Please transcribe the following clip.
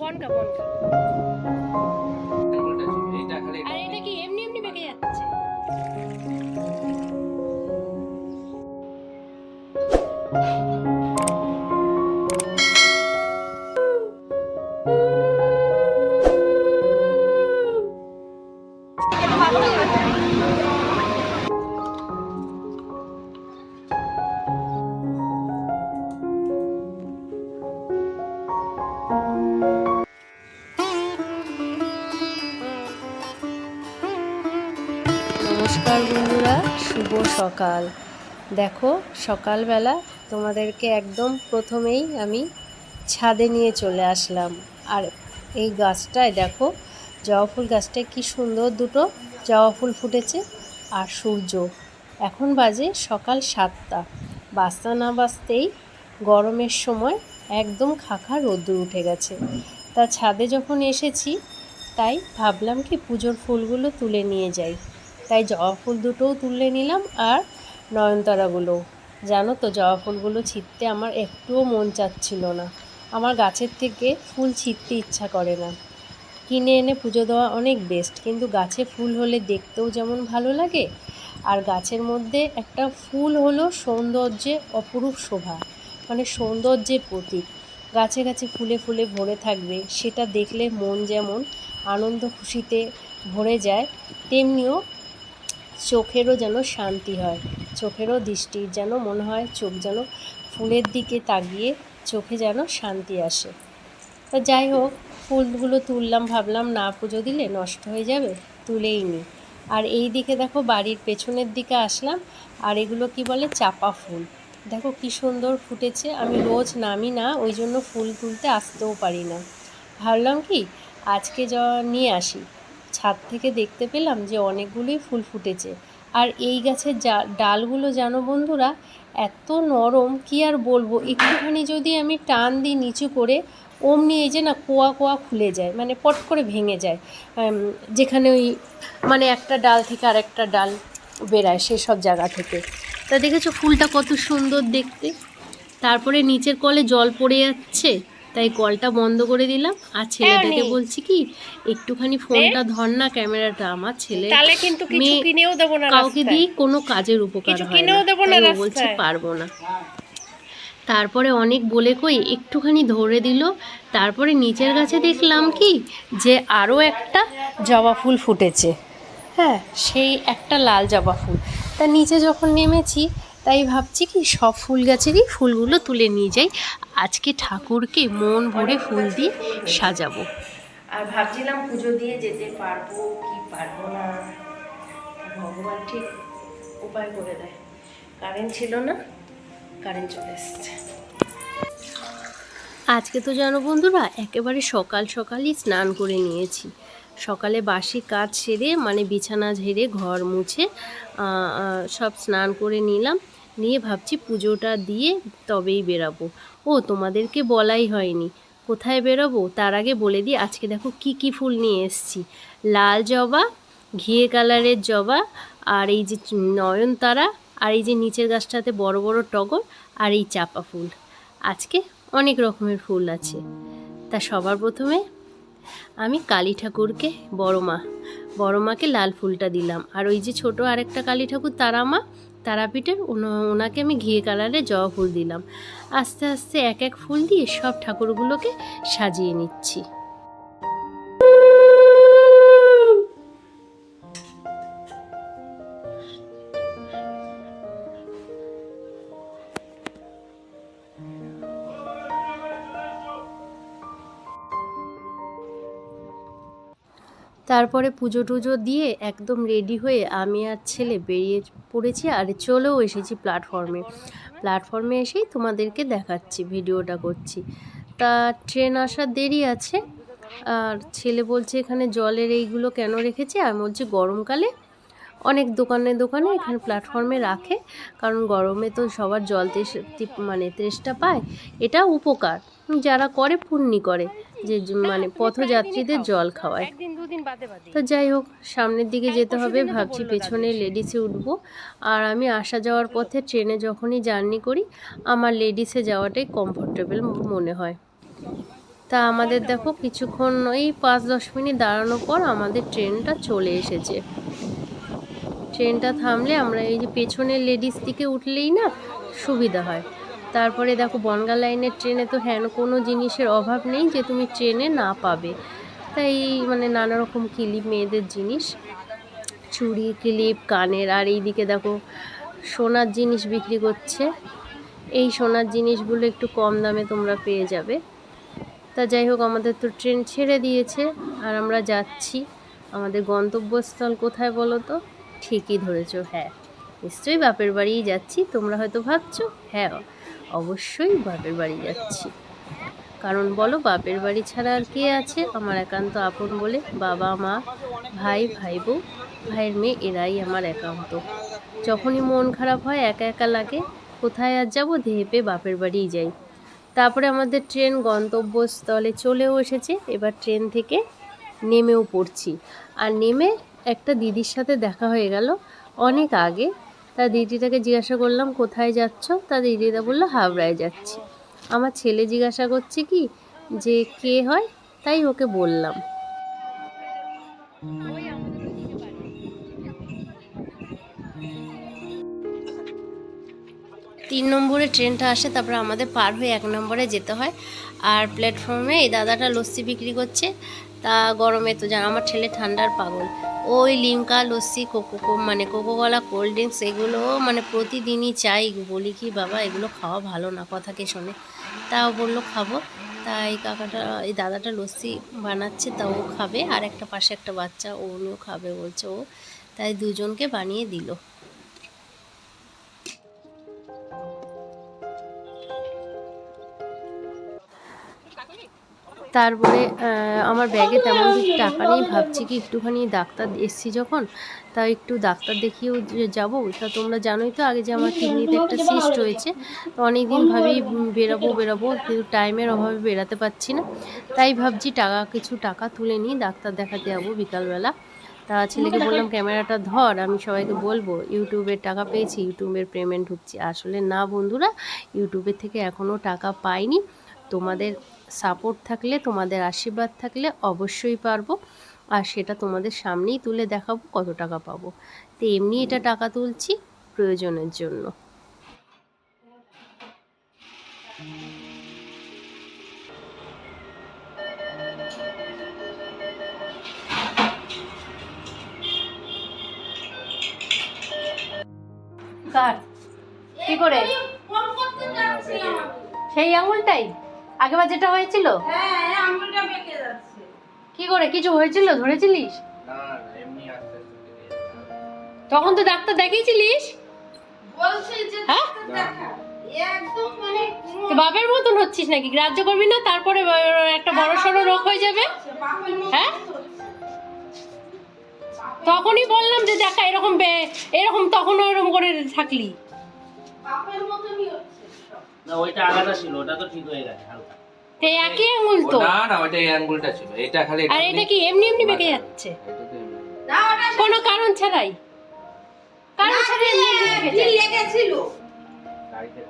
বনকা বনকা। আর এটা কি এমনি এমনি বেঁকে যাচ্ছে? নমস্কার বন্ধুরা, শুভ সকাল। দেখো, সকালবেলা তোমাদেরকে একদম প্রথমেই আমি ছাদে নিয়ে চলে আসলাম। আর এই গাছটায় দেখো, জবা ফুল গাছটায় কি সুন্দর দুটো জবা ফুল ফুটেছে আর সূর্য। এখন বাজে সকাল সাতটা। বাজতে না বাজতেই গরমের সময় একদম খাখা রোদ্দুর উঠে গেছে। তা ছাদে যখন এসেছি, তাই ভাবলাম কি পুজোর ফুলগুলো তুলে নিয়ে যাই। তাই জবা ফুল দুটোও তুলে নিলাম আর নয়নতারাগুলোও জানো তো, জবা ফুলগুলো ছিঁড়তে আমার একটুও মন চাচ্ছিল না। আমার গাছের থেকে ফুল ছিঁড়তে ইচ্ছা করে না। কিনে এনে পুজো দেওয়া অনেক বেস্ট কিন্তু গাছে ফুল হলে দেখতেও যেমন ভালো লাগে, আর গাছের মধ্যে একটা ফুল হলো সৌন্দর্যে অপরূপ শোভা মানে সৌন্দর্যের প্রতীক। গাছে গাছে ফুলে ফুলে ভরে থাকবে, সেটা দেখলে মন যেমন আনন্দ খুশিতে ভরে যায়, তেমনিও চোখেরও যেন শান্তি হয়, চোখেরও দৃষ্টির যেন মনে হয়, চোখ যেন ফুলের দিকে তাকিয়ে চোখে যেন শান্তি আসে। তা যাই হোক, ফুলগুলো তুললাম, ভাবলাম, না, পুজো দিলে নষ্ট হয়ে যাবে, তুলেই নি। আর এই দিকে দেখো, বাড়ির পেছনের দিকে আসলাম, আর এগুলো কি বলে, চাপা ফুল। দেখো কি সুন্দর ফুটেছে, আমি রোজ নামি না, ওই জন্য ফুল তুলতে আসতেও পারি না। ভাবলাম কি, আজকে যা, নিয়ে আসি। ছাদ থেকে দেখতে পেলাম যে অনেকগুলোই ফুল ফুটেছে। আর এই গাছের ডালগুলো জানো বন্ধুরা, এত নরম, কি আর বলব? একটুখানি যদি আমি টান দিই নিচু করে, অমনি এই যে না কোয়া কোয়া খুলে যায় মানে পট করে ভেঙে যায়। যেখানে ওই মানে একটা ডাল থেকে আরেকটা ডাল বেরায় সেসব জায়গা থেকে। তা দেখেছ ফুলটা কত সুন্দর দেখতে? তারপরে নিচের কলে জল পড়ে যাচ্ছে। তাই কলটা বন্ধ করে দিলাম। আর ছেলেটাকে বলছি কি একটুখানি ফোনটা ধর না ক্যামেরাটা আমার ছেলে। তাহলে কিন্তু কিছু কিনেও দেবো না কাউকে দিয়ে কোনো কাজের উপকার হয় কিনেও না দেবো না তাই বলছে পারব না। তারপরে অনেক বলে কই একটুখানি ধরে দিল। তারপরে নিচের গাছে দেখলাম কি যে আরও একটা জবা ফুল ফুটেছে। হ্যাঁ সেই একটা লাল জবা ফুল। তা নিচে যখন নেমেছি তাই ভাবছি কি সব ফুল গাছেরই ফুলগুলো তুলে নিয়ে যাই। আজকে ঠাকুরকে মন ভরে ফুল দিয়ে সাজাবো। আর ভাবছিলাম পুজো দিয়ে যেতে পারব কি পারব না। ভগবান ঠিক উপায় করে দেয়। কারেন্ট ছিল না কারেন্ট চলে এসছে। আজকে তো জানো বন্ধুরা একেবারে সকাল সকালই স্নান করে নিয়েছি। সকালে বাসি কাজ সেরে মানে বিছানা ঝেড়ে ঘর মুছে সব স্নান করে নিলাম। নিয়ে ভাবছি পুজোটা দিয়ে তবেই বেরাবো। ও, তোমাদেরকে বলাই হয়নি। কোথায় বেরোবো? তার আগে বলে দিই, আজকে দেখো কি কি ফুল নিয়ে এসেছি। লাল জবা, ঘিয়ে কালারের জবা, আর এই যে নয়নতারা, আর এই যে নিচের গাছটাতে বড় বড় টগর, আর এই চাপা ফুল। আজকে অনেক রকমের ফুল আছে। তা সবার প্রথমে আমি কালী ঠাকুরকে বড় মা। বড় মাকে লাল ফুলটা দিলাম। আর ওই যে ছোট আরেকটা কালী ঠাকুর, তারা মা তারাপীঠের ওনা- ওনাকে আমি ঘিয়ে কালারে জবা ফুল দিলাম। আস্তে আস্তে এক এক ফুল দিয়ে সব ঠাকুরগুলোকে সাজিয়ে নিচ্ছি। তারপরে পুজো টুজো দিয়ে একদম রেডি হয়ে আমি আর ছেলে বেরিয়ে পড়েছি আর চলেও এসেছি প্ল্যাটফর্মে প্ল্যাটফর্মে এসেই তোমাদেরকে দেখাচ্ছি ভিডিওটা করছি। তা ট্রেন আসার দেরি আছে, আর ছেলে বলছে এখানে জলের এইগুলো কেন রেখেছে? আমি বলছি গরমকালে অনেক দোকানে দোকানে এখানে প্ল্যাটফর্মে রাখে, কারণ গরমে তো সবার জল মানে তেষ্টা পায়, এটা উপকার। যারা করে পুণ্যি করে যে মানে পথযাত্রীদের জল খাওয়ায়। তো যাই হোক সামনের দিকে যেতে হবে ভাবছি পেছনে লেডিসে উঠবো। আর আমি আসা যাওয়ার পথে ট্রেনে যখনই জার্নি করি আমার লেডিসে যাওয়াটাই কমফোর্টেবল মনে হয়। তা আমাদের দেখো কিছুক্ষণ ওই পাঁচ দশ মিনিট দাঁড়ানোর পর আমাদের ট্রেনটা চলে এসেছে। ট্রেনটা থামলে আমরা এই যে পেছনের লেডিস দিকে উঠলেই না সুবিধা হয়। তারপরে দেখো বনগা লাইনের ট্রেনে তো হ্যান কোনো জিনিসের অভাব নেই যে তুমি ট্রেনে না পাবে। তাই মানে নানা রকম ক্লিপ মেয়েদের জিনিস। চুড়ি, ক্লিপ, কানের, আর এইদিকে দেখো সোনার জিনিস বিক্রি করছে। এই সোনার জিনিসগুলো একটু কম দামে তোমরা পেয়ে যাবে। তা যাই হোক, আমাদের তো ট্রেন ছেড়ে দিয়েছে আর আমরা যাচ্ছি। আমাদের গন্তব্যস্থল কোথায় বলো তো? ঠিকই ধরেছো হ্যাঁ। নিশ্চয়ই বাপের বাড়িই যাচ্ছি, তোমরা হয়তো ভাবছ হ্যাঁ অবশ্যই বাপের বাড়ি যাচ্ছি। কারণ বলো, বাপের বাড়ি ছাড়া আর কে আছে? আমার একান্ত আপন বলে বাবা, মা, ভাই ভাই বউ ভাইয়ের মেয়ে, এরাই আমার একান্ত। যখনই মন খারাপ হয়, একা একা লাগে, কোথায় আর যাব? ধেপে বাপের বাড়িই যাই। তারপরে আমাদের ট্রেন গন্তব্যস্থলে চলেও এসেছে। এবার ট্রেন থেকে নেমেও পড়ছি। আর নেমে একটা দিদির সাথে দেখা হয়ে গেল অনেক আগে। তা দিদিটাকে জিজ্ঞাসা করলাম, কোথায় যাচ্ছ? তা দিদিটা বলল হাবড়ায় যাচ্ছি। আমার ছেলে জিজ্ঞাসা করছে কি যে কে হয়? তাই ওকে বললাম। তিন নম্বরে ট্রেনটা আসে, তারপরে আমাদের পার হয়ে এক নম্বরে যেতে হয়। আর প্ল্যাটফর্মে এই দাদাটা লস্যি বিক্রি করছে। তা গরমে তো জানো আমার ছেলে ঠান্ডার পাগল। ওই লিমকা, লস্যি, কোকো মানে কোকোকলা, কোল্ড ড্রিঙ্কস, এগুলো মানে প্রতিদিনই চাই। বলি কি, বাবা, এগুলো খাওয়া ভালো না। কথাকে শোনে? তাও বলল, খাব। তাই কাকাটা, এই দাদাটা লস্যি বানাচ্ছে, তা ও খাবে। আর একটা পাশে একটা বাচ্চা ওগুলো খাবে বলছে ও। তাই দুজনকে বানিয়ে দিল। তারপরে আমার ব্যাগে তেমন কিছু টাকা নেই। ভাবছি কি একটুখানি ডাক্তার এসছি যখন তা একটু ডাক্তার দেখিয়েও যাব। তা তোমরা জানোই তো আগে যে আমার কিডনিতে একটা সিস্ট হয়েছে তো অনেক দিন ভাবি উম, বেরাবো বেরাবো কিন্তু টাইমের অভাবে বেরাতে পারছি না। তাই ভাবছি টাকা কিছু টাকা তুলে নিই ডাক্তার দেখাতে যাব বিকালবেলা। তা ছেলেকে বললাম ক্যামেরাটা ধর আমি সবাইকে বলব ইউটিউবের টাকা পেয়েছি ইউটিউবের পেমেন্ট ঢুকছে। আসলে না বন্ধুরা ইউটিউবের থেকে এখনও টাকা পাইনি। তোমাদের সাপোর্ট থাকলে তোমাদের আশীর্বাদ থাকলে অবশ্যই পারব। আর সেটা তোমাদের সামনেই তুলে দেখাবো কত টাকা পাবো। তো এমনি এটা টাকা তুলছি প্রয়োজনের জন্য। কার? কি করে? সেই আঙুলটাই? আগেবার যেটা হয়েছিল? কি করে কিছু হয়েছিল? ধরেছিলিস? তখন তো ডাক্তার দেখিয়েছিলিস? হ্যাঁ? তো বাপের মতন হচ্ছিস নাকি? গ্রাহ্য করবি না তারপরে একটা বড় সড়ো রোগ হয়ে যাবে? হ্যাঁ? তখনই বললাম যে দেখা এরকম বে- এরকম তখন এরকম করে থাকলি। না ওইটা আলাদা ছিল ওটা তো ঠিক হয়ে গেছে হালকা। তো একই আঙুল তো? না না ওটা এই আঙ্গুলটা ছিল এটা খালি আর এটা কি এমনি এমনি বেঁকে যাচ্ছে? না কোনো কারণ ছাড়াই। কারণ ছাড়াই এমনি এমনি বেঁকে। গাড়িতে